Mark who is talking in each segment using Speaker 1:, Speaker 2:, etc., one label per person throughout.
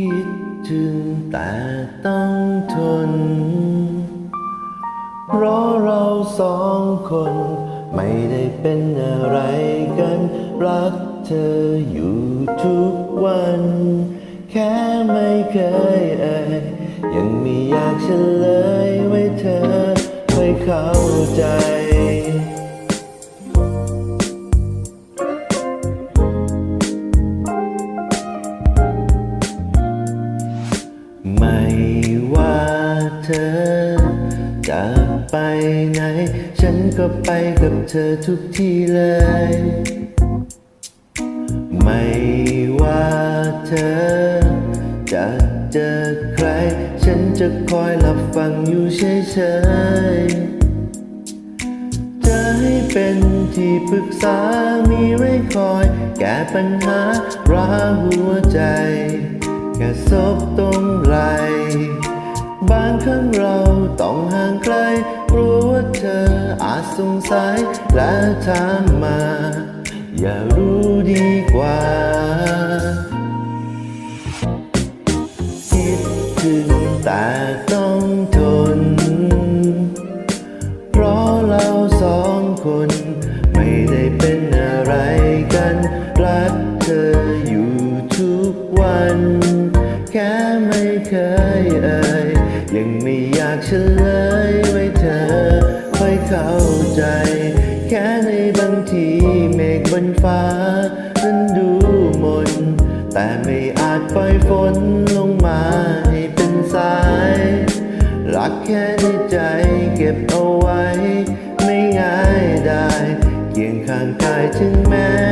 Speaker 1: คิดถึงแต่ต้องทน เพราะเราสองคน ไม่ได้เป็นอะไรกัน รักเธออยู่ทุกวัน แค่ไม่เคยเอ่ยยังไม่อยากเฉลยไว้เธอไม่เข้าใจ เธอ จะไปไหน ฉันก็ไปกับเธอทุกที่เลย ไม่ว่าเธอ จะเจอใคร ฉันจะคอยรับฟังอยู่เฉยๆจะให้เป็นที่ปรึกษามีไว้คอย แก้ปัญหาราหัวใจ แค่ซบตรงไหล บางครั้งเราต้องห่างไกล รู้ว่าเธออาจสงสัยและถามมา อย่ารู้ดีกว่า คิดถึงแต่ต้องทน เพราะเราสอง ยังไม่อยากเฉลยไว้เธอค่อยเข้าใจ แค่ในบางทีเมฆบนฟ้า นั้นดูมน แต่ไม่อาจปล่อยฝนลงมาให้เป็นสาย รักแค่ในใจเก็บเอาไว้ ไม่ง่ายได้เคียงข้างกายถึงแม้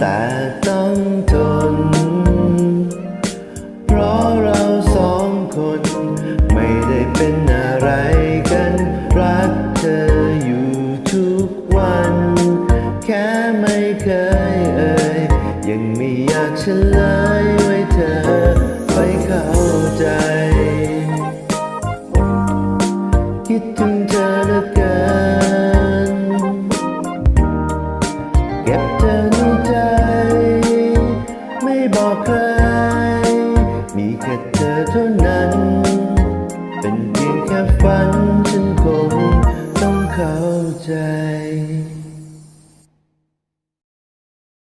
Speaker 1: แต่ต้องทน งไม่อยากเฉลยไว้เธอไปเข้าใจ คิดถึงเธอเหลือเกินเก็บเธอในใจ ไม่บอกใคร มีแค่เธอเท่านั้น เป็นเพียงแค่ฝันฉันคงต้องเข้าใจ